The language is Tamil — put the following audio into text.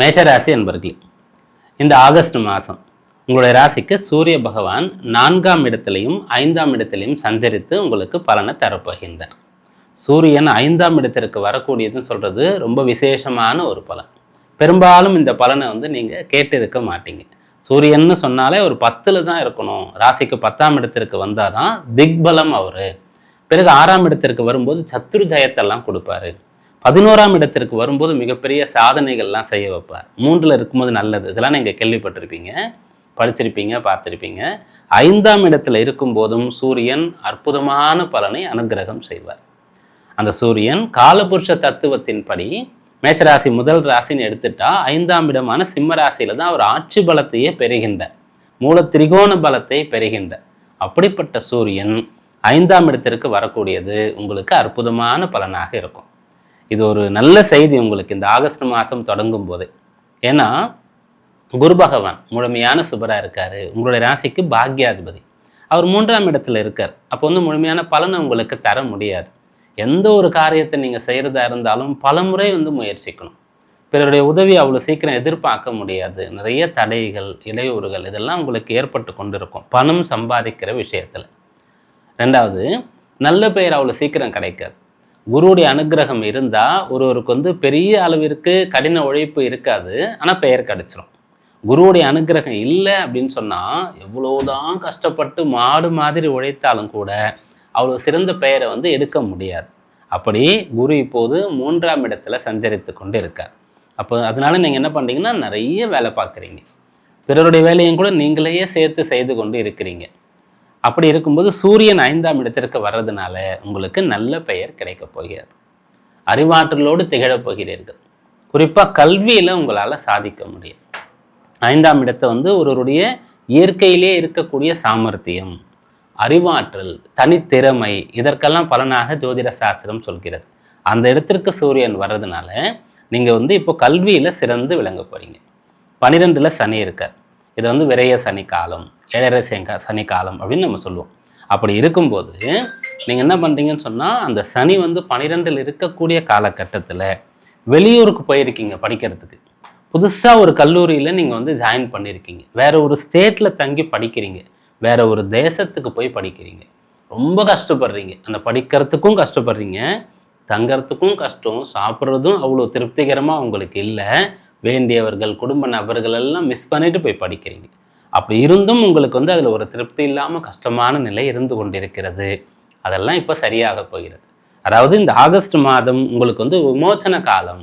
மேஷராசி என்பர்களே இந்த ஆகஸ்ட் மாதம் உங்களுடைய ராசிக்கு சூரிய பகவான் நான்காம் இடத்திலையும் ஐந்தாம் இடத்திலையும் சஞ்சரித்து உங்களுக்கு பலனை தரப்போகின்றார். சூரியன் ஐந்தாம் இடத்திற்கு வரக்கூடியதுன்னு சொல்கிறது ரொம்ப விசேஷமான ஒரு பலன். பெரும்பாலும் இந்த பலனை வந்து நீங்கள் கேட்டிருக்க மாட்டீங்க. சூரியன்னு சொன்னாலே ஒரு பத்தில் தான் இருக்கணும். ராசிக்கு பத்தாம் இடத்திற்கு வந்தால் தான் திக்பலம் அவர். பிறகு ஆறாம் இடத்திற்கு வரும்போது சத்துரு ஜெயத்தெல்லாம் கொடுப்பாரு. பதினோராம் இடத்திற்கு வரும்போது மிகப்பெரிய சாதனைகள்லாம் செய்ய வைப்பார். மூன்றில் இருக்கும்போது நல்லது. இதெல்லாம் நீங்கள் கேள்விப்பட்டிருப்பீங்க. படிச்சிருப்பீங்க பார்த்துருப்பீங்க. ஐந்தாம் இடத்துல இருக்கும்போதும் சூரியன் அற்புதமான பலனை அனுகிரகம் செய்வார். அந்த சூரியன் காலபுருஷ தத்துவத்தின்படி மேஷராசி முதல் ராசின்னு எடுத்துட்டா ஐந்தாம் இடமான சிம்ம ராசியில தான் அவர் ஆட்சி பலத்தையே பெறுகின்ற மூல திரிகோண பலத்தை பெறுகின்ற அப்படிப்பட்ட சூரியன் ஐந்தாம் இடத்திற்கு வரக்கூடியது உங்களுக்கு அற்புதமான பலனாக இருக்கும். இது ஒரு நல்ல செய்தி உங்களுக்கு இந்த ஆகஸ்ட் மாதம் தொடங்கும் போது. ஏன்னா குரு பகவான் முழுமையான சுபரா இருக்கார். உங்களுடைய ராசிக்கு பாக்யாதிபதி. அவர் மூன்றாம் இடத்துல இருக்கார். அப்போ வந்து முழுமையான பலனை உங்களுக்கு தர முடியாது. எந்த ஒரு காரியத்தை நீங்கள் செய்கிறதா இருந்தாலும் பலமுறை வந்து முயற்சிக்கணும். பிறருடைய உதவி அவ்வளோ சீக்கிரம் எதிர்பார்க்க முடியாது. நிறைய தடைகள் இடையூறுகள் இதெல்லாம் உங்களுக்கு ஏற்பட்டு கொண்டிருக்கும். பணம் சம்பாதிக்கிற விஷயத்தில். ரெண்டாவது நல்ல பெயர் அவ்வளோ சீக்கிரம் கிடைக்காது. குருவுடைய அனுகிரகம் இருந்தால் ஒருவருக்கு வந்து பெரிய அளவிற்கு கடின உழைப்பு இருக்காது ஆனால் பெயர் கிடச்சிரும். குருவுடைய அனுகிரகம் இல்லை அப்படின்னு சொன்னால் எவ்வளோதான் கஷ்டப்பட்டு மாடு மாதிரி உழைத்தாலும் கூட அவ்வளோ சிறந்த பெயரை வந்து எடுக்க முடியாது. அப்படி குரு இப்போது மூன்றாம் இடத்துல சஞ்சரித்து கொண்டு இருக்கார் அப்போ அதனால நீங்கள் என்ன பண்ணுறீங்கன்னா நிறைய வேலை பார்க்குறீங்க. பிறருடைய வேலையும் கூட நீங்களையே சேர்த்து செய்து கொண்டு இருக்கிறீங்க. அப்படி இருக்கும்போது சூரியன் ஐந்தாம் இடத்திற்கு வர்றதுனால உங்களுக்கு நல்ல பெயர் கிடைக்கப் போகிறது. அறிவாற்றலோடு திகழப் போகிறீர்கள். குறிப்பாக கல்வியில் உங்களால் சாதிக்க முடியும். ஐந்தாம் இடத்தை வந்து ஒருவருடைய இயற்கையிலே இருக்கக்கூடிய சாமர்த்தியம் அறிவாற்றல் தனித்திறமை இதற்கெல்லாம் பலனாக ஜோதிட சாஸ்திரம் சொல்கிறது. அந்த இடத்திற்கு சூரியன் வர்றதுனால நீங்கள் வந்து இப்போ கல்வியில் சிறந்து விளங்க போகிறீங்க பன்னிரெண்டில் சனி இருக்கார். இது வந்து விரைய சனிக்காலம் ஏழரை செங்க சனி காலம் அப்படின்னு நம்ம சொல்லுவோம். அப்படி இருக்கும்போது நீங்கள் என்ன பண்ணுறீங்கன்னு சொன்னால் அந்த சனி வந்து பனிரெண்டில் இருக்கக்கூடிய காலகட்டத்தில் வெளியூருக்கு போயிருக்கீங்க படிக்கிறதுக்கு. புதுசாக ஒரு கல்லூரியில் நீங்கள் வந்து ஜாயின் பண்ணியிருக்கீங்க வேறு ஒரு ஸ்டேட்டில் தங்கி படிக்கிறீங்க. வேறு ஒரு தேசத்துக்கு போய் படிக்கிறீங்க. ரொம்ப கஷ்டப்படுறீங்க. அந்த படிக்கிறதுக்கும் கஷ்டப்படுறீங்க. தங்கறதுக்கும் கஷ்டம். சாப்பிட்றதும் அவ்வளோ திருப்திகரமாக உங்களுக்கு இல்லை. வேண்டியவர்கள் குடும்ப நபர்கள் எல்லாம் மிஸ் பண்ணிட்டு போய் படிக்கிறீங்க. அப்படி இருந்தும் உங்களுக்கு வந்து அதில் ஒரு திருப்தி இல்லாமல் கஷ்டமான நிலை இருந்து கொண்டிருக்கிறது. அதெல்லாம் இப்போ சரியாக போகிறது. அதாவது இந்த ஆகஸ்ட் மாதம் உங்களுக்கு வந்து விமோச்சன காலம்.